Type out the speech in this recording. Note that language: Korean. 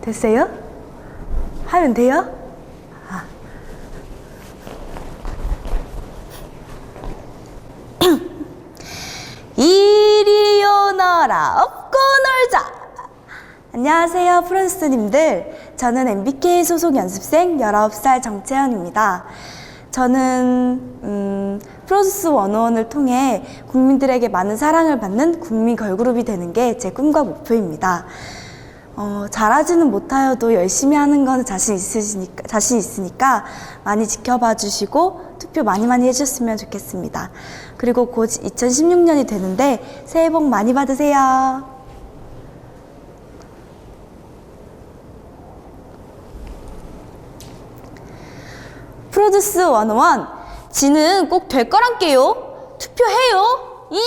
됐어요? 하면 돼요? 이리 오너라 업고 놀자 안녕하세요 프로듀서님들 저는 MBK 소속 연습생 19살 정채연입니다 저는 음, 프로듀스 101을 통해 국민들에게 많은 사랑을 받는 국민 걸그룹이 되는 게 제 꿈과 목표입니다 어, 잘하지는 못하여도 열심히 하는 거는 자신 있으시니까, 자신 있으니까 많이 지켜봐 주시고 투표 많이 많이 해주셨으면 좋겠습니다. 그리고 곧 2016년이 되는데 새해 복 많이 받으세요. 프로듀스 101 지는 꼭 될 거란게요. 투표해요. 이